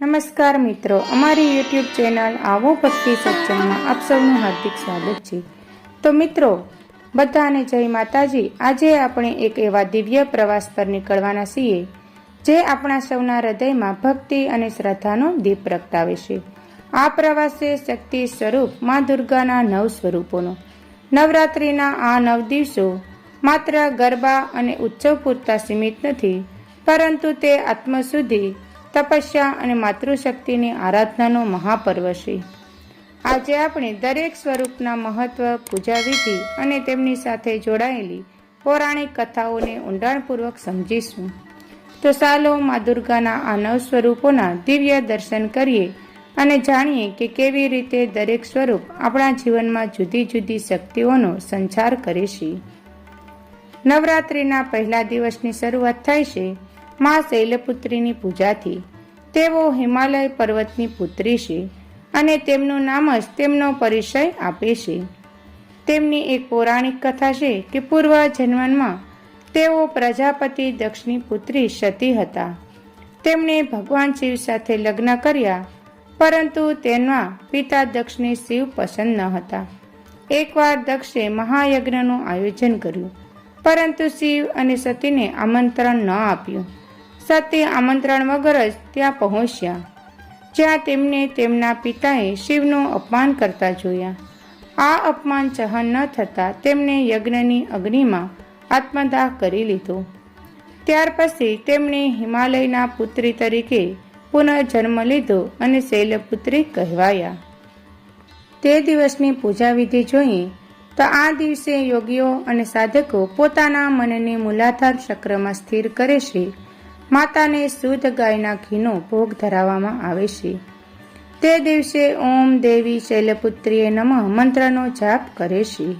નમસ્કાર મિત્રો, અમારી યુટ્યુબ ચેનલ આવો ભક્તિ સત્સંગમાં આપ સૌનું હાર્દિક સ્વાગત છે. તો મિત્રો, બધાને જય માતાજી. આજે આપણે એક એવા દિવ્ય પ્રવાસ પર નીકળવાના છીએ, જે આપણા સૌના હૃદયમાં ભક્તિ અને શ્રદ્ધાનો દીપ પ્રગટાવે છે. આ પ્રવાસે શક્તિ સ્વરૂપ મા દુર્ગાના નવ સ્વરૂપોનો. નવરાત્રિના આ નવ દિવસો માત્ર ગરબા અને ઉત્સવ પૂરતા સીમિત નથી, પરંતુ તે આત્મ સુધી તપસ્યા અને માતૃશક્તિની આરાધનાનો મહાપર્વ છે આજે આપણે દરેક સ્વરૂપના મહત્વ પૂજા વિધિ અને તેમની સાથે જોડાયેલી પૌરાણિક કથાઓને ઊંડાણપૂર્વક સમજીશું. તો ચાલો મા દુર્ગાના આ નવ સ્વરૂપોના દિવ્ય દર્શન કરીએ અને જાણીએ કે કેવી રીતે દરેક સ્વરૂપ આપણા જીવનમાં જુદી જુદી શક્તિઓનો સંચાર કરે છે. નવરાત્રિના પહેલા દિવસની શરૂઆત થાય છે મા શૈલપુત્રીની પૂજાથી તેઓ હિમાલય પર્વતની પુત્રી છે અને તેમનું નામ જ તેમનો પરિચય આપે છે. તેમની એક પૌરાણિક કથા છે કે પૂર્વ જન્મમાં તેઓ પ્રજાપતિ દક્ષની પુત્રી સતી હતા. તેમણે ભગવાન શિવ સાથે લગ્ન કર્યા, પરંતુ તેના પિતા દક્ષને શિવ પસંદ ન હતા. એકવાર દક્ષે મહાયજ્ઞનું આયોજન કર્યું, પરંતુ શિવ અને સતીને આમંત્રણ ન આપ્યું. સતી આમંત્રણ વગર જ ત્યાં પહોંચ્યા. જ્યાં તેમને તેમના પિતાએ શિવનું અપમાન કરતા જોયા. આ અપમાન સહન ન થતાં તેમણે યજ્ઞની અગ્નિમાં આત્મદાહ કરી લીધો. ત્યાર પછી તેમણે હિમાલયના પુત્રી તરીકે પુનર્જન્મ લીધો અને શૈલપુત્રી કહેવાયા. તે દિવસની પૂજા વિધિ જોઈએ તો આ દિવસે યોગીઓ અને સાધકો પોતાના મનને મૂલાધાર ચક્રમાં સ્થિર કરે છે માતાને શુદ્ધ ગાયના ઘીનો ભોગ ધરાવવામાં આવે છે. તે દિવસે ઓમ દેવી શૈલપુત્રીએ નમઃ મંત્રનો જાપ કરે છે.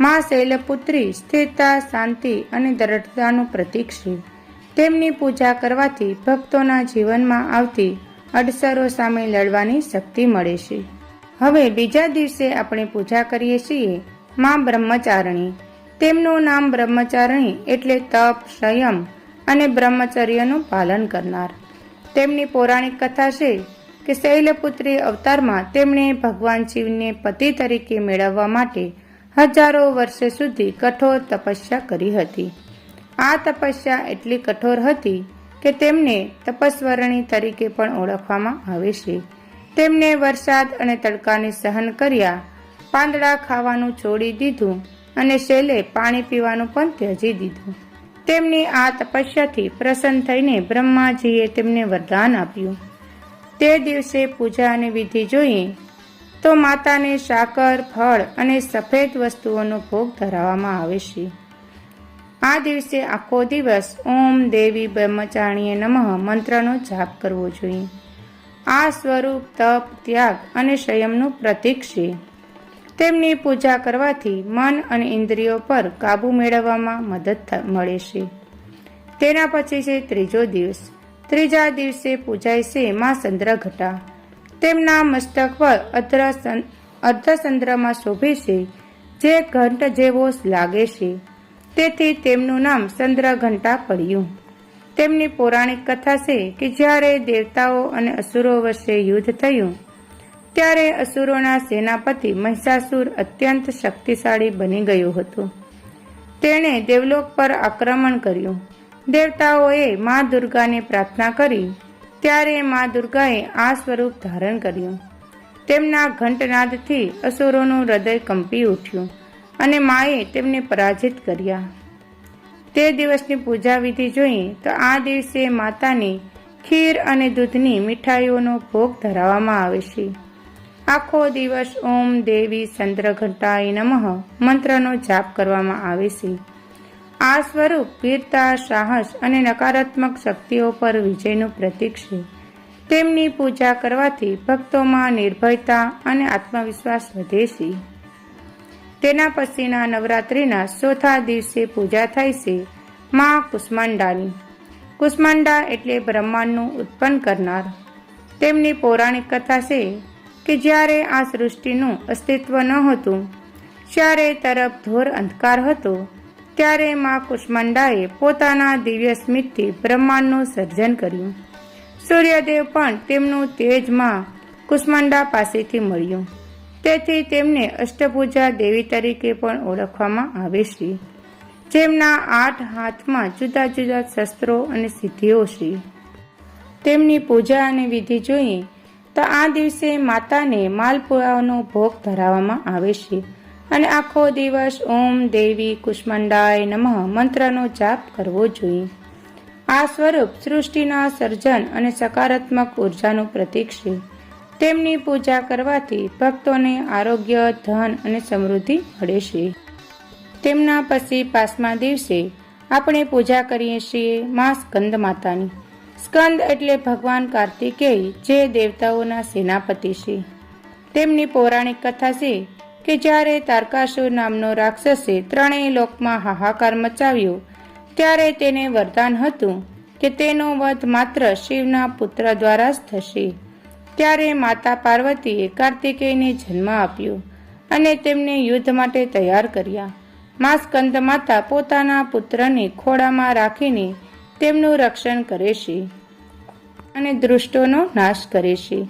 મા શૈલપુત્રી સ્થિરતા, શાંતિ અને દ્રઢતાનું પ્રતીક છે. તેમની પૂજા કરવાથી ભક્તોના જીવનમાં આવતી અડસરો સામે લડવાની શક્તિ મળે છે. હવે બીજા દિવસે આપણે પૂજા કરીએ છીએ મા બ્રહ્મચારણી. તેમનું નામ બ્રહ્મચારણી એટલે તપ, સંયમ અને બ્રહ્મચર્યનું પાલન કરનાર. તેમની પૌરાણિક કથા છે કે શૈલપુત્રી અવતારમાં તેમણે ભગવાન શિવને પતિ તરીકે મેળવવા માટે હજારો વર્ષે સુધી કઠોર તપસ્યા કરી હતી. આ તપસ્યા એટલી કઠોર હતી કે તેમને તપસ્વરણી તરીકે પણ ઓળખવામાં આવે છે. તેમને વરસાદ અને તડકાને સહન કર્યા, પાંદડા ખાવાનું છોડી દીધું અને શૈલે પાણી પીવાનું પણ ત્યજી દીધું. તેમની આ તપસ્યાથી પ્રસન્ન થઈને બ્રહ્માજીએ તેમને વરદાન આપ્યું. તે દિવસે પૂજા અને વિધિ જોઈએ તો માતાને સાકર ફળ અને સફેદ વસ્તુઓનો ભોગ ધરાવવામાં આવે છે. આ દિવસે આખો દિવસ ઓમ દેવી બ્રહ્મચારીએ નમઃ મંત્રનો જાપ કરવો જોઈએ. આ સ્વરૂપ તપ, ત્યાગ અને સંયમનું પ્રતીક છે. તેમની પૂજા કરવાથી મન અને ઇન્દ્રિયો પર કાબુ મેળવવામાં મદદ મળે છે. તેના પછી છે ત્રીજો દિવસ. ત્રીજા દિવસે પૂજાય છે માં ચંદ્રઘટા. તેમના મસ્તક પર અર્ધચંદ્રમાં શોભે છે, જે ઘંટ જેવો લાગે છે. તેથી તેમનું નામ ચંદ્રઘંટા પડ્યું. તેમની પૌરાણિક કથા છે કે જ્યારે દેવતાઓ અને અસુરો વચ્ચે યુદ્ધ થયું ત્યારે અસુરોના સેનાપતિ મહિષાસુર અત્યંત શક્તિશાળી બની ગયું હતું. તેણે દેવલોક પર આક્રમણ કર્યું. દેવતાઓએ મા દુર્ગાને પ્રાર્થના કરી, ત્યારે મા દુર્ગાએ આ સ્વરૂપ ધારણ કર્યું. તેમના ઘંટનાદથી અસુરોનું હૃદય કંપી ઉઠ્યું અને માએ તેમને પરાજિત કર્યા. તે દિવસની પૂજા વિધિ જોઈએ તો આ દિવસે માતાની ખીર અને દૂધની મીઠાઈઓનો ભોગ ધરાવવામાં આવે છે. આખો દિવસ ઓમ દેવી ચંદ્રઘંટાય નમઃ મંત્રનો જાપ કરવામાં આવે છે. આ સ્વરૂપ વીરતા સાહસ અને નકારાત્મક શક્તિઓ પર વિજયનું પ્રતીક છે. તેમની પૂજા કરવાથી ભક્તોમાં નિર્ભયતા અને આત્મવિશ્વાસ વધે છે. તેના પછીના નવરાત્રિના ચોથા દિવસે પૂજા થાય છે મા કુષ્માંડાની. કુષ્માંડા એટલે બ્રહ્માંડનું ઉત્પન્ન કરનાર. તેમની પૌરાણિક કથા છે કે જ્યારે આ સૃષ્ટિનું અસ્તિત્વ ન હતું ચારે તરફ ઘોર અંધકાર હતો, ત્યારે મા કુષ્માંડાએ પોતાના દિવ્ય સ્મિતથી બ્રહ્માંડનું સર્જન કર્યું. સૂર્યદેવ પણ તેમનું તેજમાં કુષ્માંડા પાસેથી મળ્યું. તેથી તેમને અષ્ટભુજા દેવી તરીકે પણ ઓળખવામાં આવે છે. જેમના આઠ હાથમાં જુદા જુદા શસ્ત્રો અને સિદ્ધિઓ છે. તેમની પૂજા અને વિધિ જોઈએ તો આ દિવસે માતાને માલપુરાનો ભોગ ધરાવવામાં આવે છે. અને આખો દિવસ ઓમ દેવી કુષ્મંડાય નમઃ મંત્રનો જાપ કરવો જોઈએ. આ સ્વરૂપ સૃષ્ટિના સર્જન અને સકારાત્મક ઉર્જાનું પ્રતીક છે. તેમની પૂજા કરવાથી ભક્તોને આરોગ્ય, ધન અને સમૃદ્ધિ મળે છે. તેમના પછી પાસમા દિવસે આપણે પૂજા કરીએ છીએ મા સ્કંદ માતાની સ્કંદ એટલે ભગવાન કાર્તિકેય, જે દેવતાઓના સેનાપતિ છે. તેમની પૌરાણિક કથા છે કે જ્યારે તારકાસુર નામનો રાક્ષસે ત્રણેય લોકમાં હાહાકાર મચાવ્યો, ત્યારે તેને વરદાન હતું કે તેનો વધ માત્ર શિવના પુત્ર દ્વારા જ થશે. ત્યારે માતા પાર્વતીએ કાર્તિકેયને જન્મ આપ્યો અને તેમને યુદ્ધ માટે તૈયાર કર્યા. મા સ્કંદ માતા પોતાના પુત્રને ખોળામાં રાખીને તેમનું રક્ષણ કરે છે અને દૃષ્ટોનો નાશ કરે છે.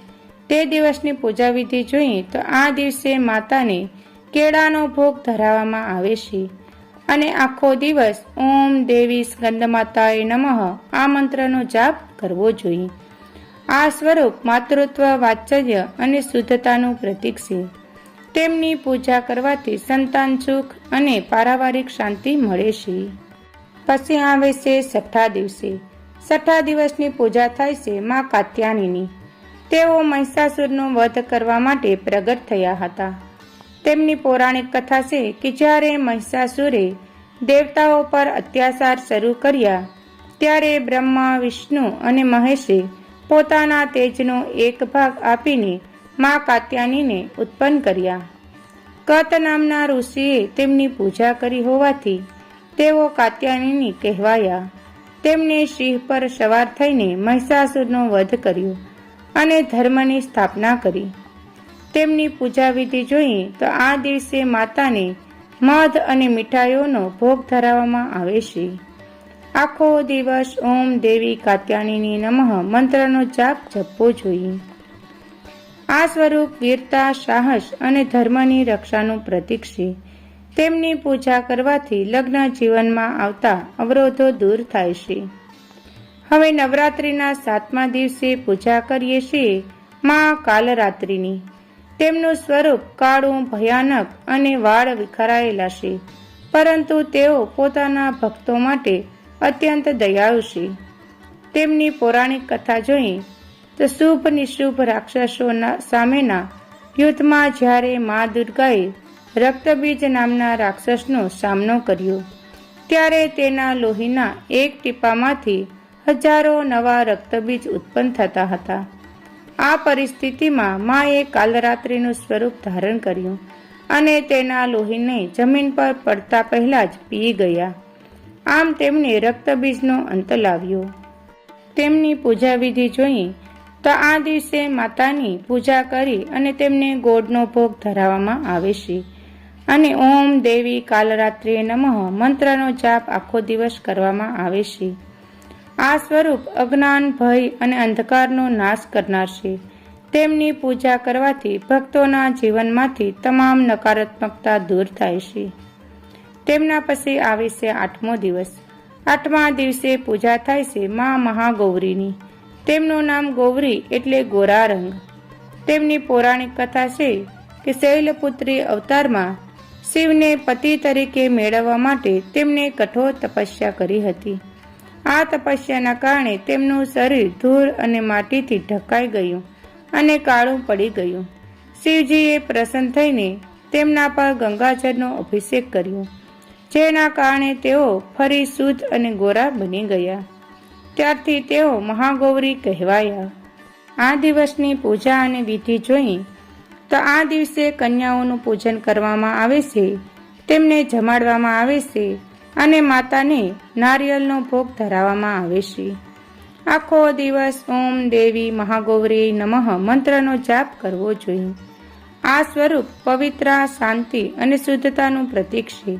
તે દિવસની પૂજા વિધિ જોઈએ તો આ દિવસે માતાને કેળાનો ભોગ ધરાવવામાં આવે છે અને આખો દિવસ ઓમ દેવી સ્કંદમાતાએ નમઃ આ મંત્રનો જાપ કરવો જોઈએ. આ સ્વરૂપ માતૃત્વ, વાત્સલ્ય અને શુદ્ધતાનું પ્રતીક છે. તેમની પૂજા કરવાથી સંતાન સુખ અને પારિવારિક શાંતિ મળે છે. પછી આવે છે છઠ્ઠા દિવસે. છઠ્ઠા દિવસની પૂજા થાય છે મા કાત્યાનીની તેઓ મહિષાસુરનો વધ કરવા માટે પ્રગટ થયા હતા. તેમની પૌરાણિક કથા છે કે જ્યારે મહિષાસુરે દેવતાઓ પર અત્યાચાર શરૂ કર્યા, ત્યારે બ્રહ્મા, વિષ્ણુ અને મહેશે પોતાના તેજનો એક ભાગ આપીને મા કાત્યાનીને ઉત્પન્ન કર્યા. કત નામના ઋષિએ તેમની પૂજા કરી હોવાથી તેઓ કાત્યાનીની કહેવાયા. તેમને સિંહ પર સવાર થઈને મહિષાસુરનો વધ કર્યો અને ધર્મની સ્થાપના કરી. તેમની પૂજા વિધિ જોઈએ તો આ દિવસે માતાને મધ અને મીઠાઈઓનો ભોગ ધરાવવામાં આવે છે. આખો દિવસ ઓમ દેવી કાત્યાણીની નમઃ મંત્રનો જાપ જપવો જોઈએ. આ સ્વરૂપ વીરતા, સાહસ અને ધર્મની રક્ષાનું પ્રતીક છે. તેમની પૂજા કરવાથી લગ્ન જીવનમાં આવતા અવરોધો દૂર થાય છે. હવે નવરાત્રિના સાતમા દિવસે પૂજા કરીએ છીએ મા કાલરાત્રિની. તેમનું સ્વરૂપ કાળું, ભયાનક અને વાળ વિખરાયેલા છે, પરંતુ તેઓ પોતાના ભક્તો માટે અત્યંત દયાળુ છે. તેમની પૌરાણિક કથા જોઈએ તો શુભ નિશુભ રાક્ષસોના સામેના યુદ્ધમાં જ્યારે મા દુર્ગાએ રક્તબીજ નામના રાક્ષસનો સામનો કર્યો. ત્યારે તેના લોહીના એક ટીપામાંથી હજારો નવા રક્તબીજ ઉત્પન્ન થતા હતા. આ પરિસ્થિતિમાં માએ કાલરાત્રિનું સ્વરૂપ ધારણ કર્યું અને તેના લોહીને જમીન પર પડતા પહેલા જ પી ગયા. આમ તેમને રક્તબીજનો અંત લાવ્યો. તેમની પૂજા વિધિ જોઈ તો આ દિવસે માતાની પૂજા કરી અને તેમને ગોળનો ભોગ ધરાવવામાં આવે છે. અને ઓમ દેવી કાલરાત્રિએ નમઃ. મંત્રનો જાપ આખો દિવસ કરવામાં આવે છે. આ સ્વરૂપ અજ્ઞાન, ભય અને અંધકારનો નાશ કરનાર છે. તેમની પૂજા કરવાથી ભક્તોના જીવનમાંથી તમામ નકારાત્મકતા દૂર થાય છે. તેમના પછી આવે છે આઠમો દિવસ. આઠમા દિવસે પૂજા થાય છે મા મહાગૌરીની. તેમનું નામ ગૌરી એટલે ગોરા રંગ તેમની પૌરાણિક કથા છે કે શૈલપુત્રી અવતારમાં શિવને પતિ તરીકે મેળવવા માટે તેમણે કઠોર તપસ્યા કરી હતી. આ તપસ્યાના કારણે તેમનું શરીર ધૂળ અને માટીથી ઢકાઈ ગયું અને કાળું પડી ગયું. શિવજીએ પ્રસન્ન થઈને તેમના પર ગંગાજળનો અભિષેક કર્યો, જેના કારણે તેઓ ફરી શુદ્ધ અને ગોરા બની ગયા. ત્યારથી તેઓ મહાગૌરી કહેવાયા. આ દિવસની પૂજા અને વિધિ જોઈ તો આ દિવસે કન્યાઓનું પૂજન કરવામાં આવે છે. તેમને જમાડવામાં આવે છે અને માતાને નારિયેળનો ભોગ ધરાવવામાં આવે છે. આખો દિવસ ઓમ દેવી મહાગૌરી નમઃ મંત્રનો જાપ કરવો જોઈએ. આ સ્વરૂપ પવિત્ર, શાંતિ અને શુદ્ધતાનું પ્રતીક છે.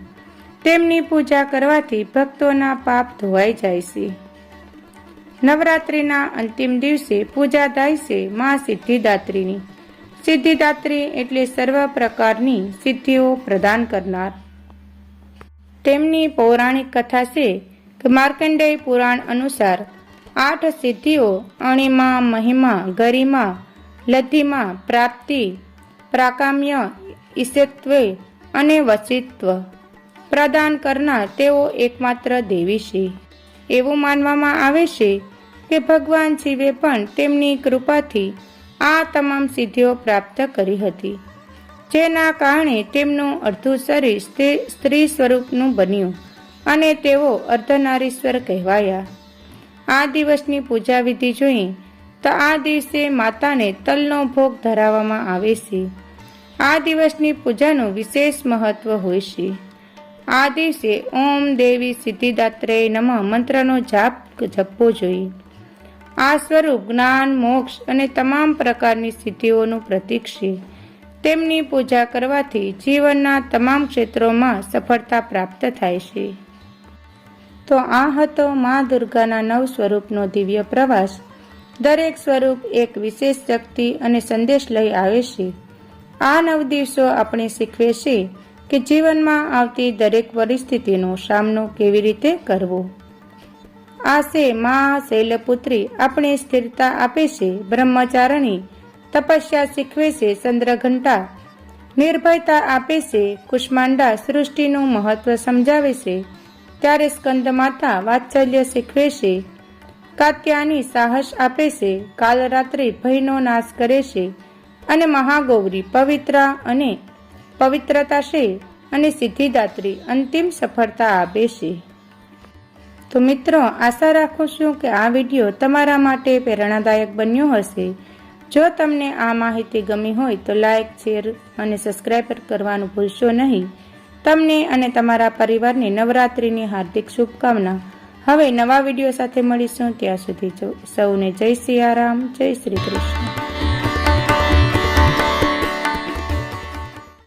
તેમની પૂજા કરવાથી ભક્તોના પાપ ધોવાઈ જાય છે. નવરાત્રિના અંતિમ દિવસે પૂજા થાય છે મા સિદ્ધિદાત્રીની. સિદ્ધિદાત્રી એટલે સર્વ પ્રકારની સિદ્ધિઓ પ્રદાન કરનાર. તેમની પૌરાણિક કથા છે કે માર્કંડેય પુરાણ અનુસાર આઠ સિદ્ધિઓ અણિમા, મહિમા, ગરિમા લધિમાં પ્રાપ્તિ, પ્રાકામ્ય ઈશત્વ અને વસિત્વ પ્રદાન કરનાર તેઓ એકમાત્ર દેવી છે. એવું માનવામાં આવે છે કે ભગવાન શિવે પણ તેમની કૃપાથી આ તમામ સિદ્ધિઓ પ્રાપ્ત કરી હતી. જેના કારણે તેમનું અડધું શરીર સ્ત્રી- સ્વરૂપનું બન્યું અને તેઓ અર્ધનારીશ્વર કહેવાયા. આ દિવસની પૂજા વિધિ જોઈએ તો આ દિવસે માતાને તલનો ભોગ ધરાવવામાં આવે છે. આ દિવસની પૂજાનું વિશેષ મહત્વ હોય છે. આ દિવસે ઓમ દેવી સિદ્ધિદાત્રેય નમઃ મંત્રનો જાપ જપવો જોઈએ. આ સ્વરૂપ જ્ઞાન, મોક્ષ અને તમામ પ્રકારની સિદ્ધિઓનું પ્રતીક છે. તેમની પૂજા કરવાથી જીવનના તમામ ક્ષેત્રોમાં સફળતા પ્રાપ્ત થાય છે. તો આ હતો મા દુર્ગાના નવ સ્વરૂપનો દિવ્ય પ્રવાસ. દરેક સ્વરૂપ એક વિશેષ શક્તિ અને સંદેશ લઈ આવે છે. આ નવ દિવસો આપણે શીખવે છે કે જીવનમાં આવતી દરેક પરિસ્થિતિનો સામનો કેવી રીતે કરવો? આ સે મા શૈલપુત્રી આપણે સ્થિરતા આપે છે, બ્રહ્મચારણી. તપસ્યા શીખવે છે ચંદ્રઘંટા નિર્ભયતા આપે છે, કુષ્માંડા સૃષ્ટિનું મહત્વ સમજાવે છે. ત્યારે સ્કંદ માતા વાત્સલ્ય શીખવે છે. કાત્યાની સાહસ આપે છે, કાલરાત્રિ ભયનો નાશ કરે છે. અને મહાગૌરી પવિત્ર અને પવિત્રતા છે અને સિદ્ધિદાત્રી અંતિમ સફળતા આપે છે. તો મિત્રો, આશા રાખું છું કે આ વીડિયો તમારા માટે પ્રેરણાદાયક બન્યો હશે. જો તમને આ માહિતી ગમી હોય તો લાઇક શેર અને સબસ્ક્રાઈબ કરવાનું ભૂલશો નહીં. તમને અને તમારા પરિવારની નવરાત્રિની હાર્દિક શુભકામના. હવે નવા વીડિયો સાથે મળીશું. ત્યાં સુધી સૌને જય સિયારામ, જય શ્રી કૃષ્ણ.